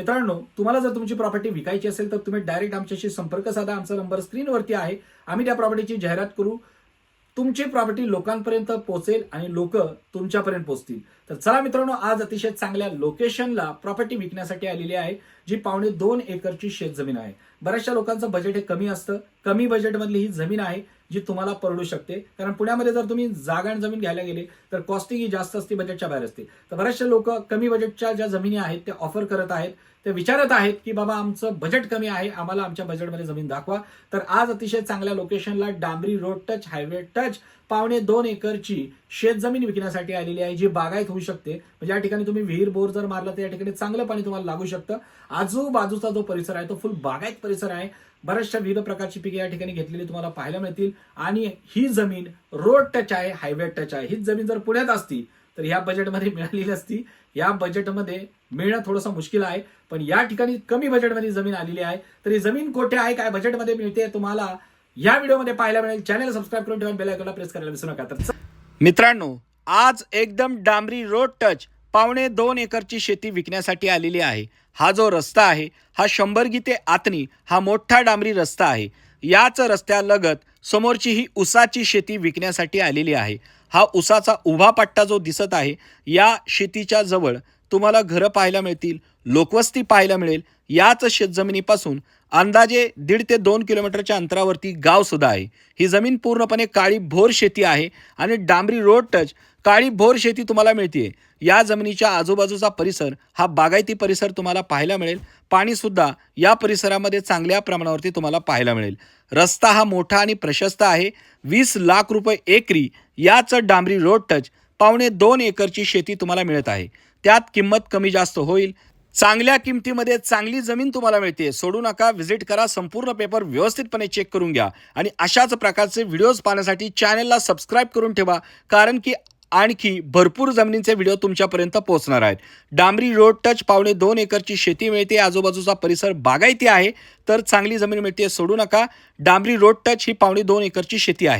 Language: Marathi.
मित्रांनो तुम्हाला जर तुमची प्रॉपर्टी विकायची असेल तर तुम्ही डायरेक्ट आमच्याशी संपर्क साधा. आमचा नंबर स्क्रीनवरती आहे. आम्ही त्या प्रॉपर्टीची जाहिरात करू. तुमची प्रॉपर्टी लोकांपर्यंत पोहोचेल आणि लोक तुमच्यापर्यंत पोहोचतील. तर चला मित्रांनो आज अतिशय चांगल्या लोकेशनला प्रॉपर्टी विकण्यासाठी आलेली आहे जी पावणे दोन एकरची शेतजमीन आहे. बऱ्याचशा लोकांचं बजेट हे कमी असतं. कमी बजेटमधली ही जमीन आहे. जी तुम्हाला परवडू शकते. कारण पुण्यामध्ये जर तुम्ही जागा आणि जमीन घ्यायला गेले तर कॉस्टिंग ही जास्त असते बजेटच्या बाहेर असते. तर बऱ्याचशा लोक कमी बजेटच्या ज्या जमिनी आहेत त्या ऑफर करत आहेत ते विचारत आहेत की बाबा आमचं बजेट कमी आहे आम्हाला आमच्या बजेटमध्ये जमीन दाखवा. तर आज अतिशय चांगल्या लोकेशनला डांबरी रोड टच हायवे टच पावणे दोन एकरची शेतजमीन विकण्यासाठी आलेली आहे जी बागायत होऊ शकते. म्हणजे या ठिकाणी तुम्ही विहीर बोर जर मारला तर या ठिकाणी चांगलं पाणी तुम्हाला लागू शकतं. आजूबाजूचा जो परिसर आहे तो फुल बागायत परिसर आहे. बऱ्याचशा विविध प्रकारची पिके या ठिकाणी घेतलेली तुम्हाला पाहायला मिळतील. आणि ही जमीन रोड टच आहे हायवे टच आहे. हीच जमीन जर पुण्यात असती तर ह्या बजेटमध्ये मिळालेली असती. या बजेटमध्ये मिळणं थोडंसं मुश्किल आहे पण या ठिकाणी कमी बजेटमध्ये जमीन आलेली आहे. तर ही जमीन कुठे आहे काय बजेटमध्ये मिळते तुम्हाला या व्हिडिओमध्ये पाहायला मिळेल. चॅनल सबस्क्राईब करून ठेवा बेल आयकॉनला प्रेस करायला विसरू नका. तर मित्रांनो आज एकदम डांबरी रोड टच. पावणे दोन एकरची शेती विकण्यासाठी आलेली आहे. हा जो रस्ता आहे हा शंभरगी ते आतनी हा मोठा डांबरी रस्ता आहे. याच रस्त्यालगत समोरची ही उसाची शेती विकण्यासाठी आलेली आहे. हा उसाचा उभा पट्टा जो दिसत आहे या शेतीच्या जवळ तुम्हाला घरं पाहायला मिळतील लोकवस्ती पाहायला मिळेल. याच शेतजमिनीपासून अंदाजे दीड ते दोन किलोमीटरच्या अंतरावरती गावसुद्धा आहे. ही जमीन पूर्णपणे काळी भोर शेती आहे आणि डांबरी रोड टच काळी भोर शेती तुम्हाला मिळते या जमिनीच्या आजूबाजूचा परिसर हा बागायती परिसर तुम्हाला पाहायला मिळेल. पाणीसुद्धा या परिसरामध्ये चांगल्या प्रमाणावरती तुम्हाला पाहायला मिळेल. रस्ता हा मोठा आणि प्रशस्त आहे. वीस लाख रुपये एकरी याच डांबरी रोड टच पावणे दोन एकरची शेती तुम्हाला मिळत आहे. त्यात किंमत कमी जास्त होईल. चांगल्या किमतीमध्ये चांगली जमीन तुम्हाला मिळते. सोडू नका व्हिजिट करा संपूर्ण पेपर व्यवस्थितपणे चेक करून घ्या. आणि अशाच प्रकारचे व्हिडिओज पाहण्यासाठी चॅनलला सबस्क्राईब करून ठेवा कारण की आणखी भरपूर जमिनींचे व्हिडिओ तुमच्यापर्यंत पोहोचणार आहेत. डांबरी रोड टच पावणे दोन एकरची शेती मिळते. आजूबाजूचा परिसर बागायती आहे. तर चांगली जमीन मिळते सोडू नका. डांबरी रोड टच ही पावणे दोन एकरची शेती आहे.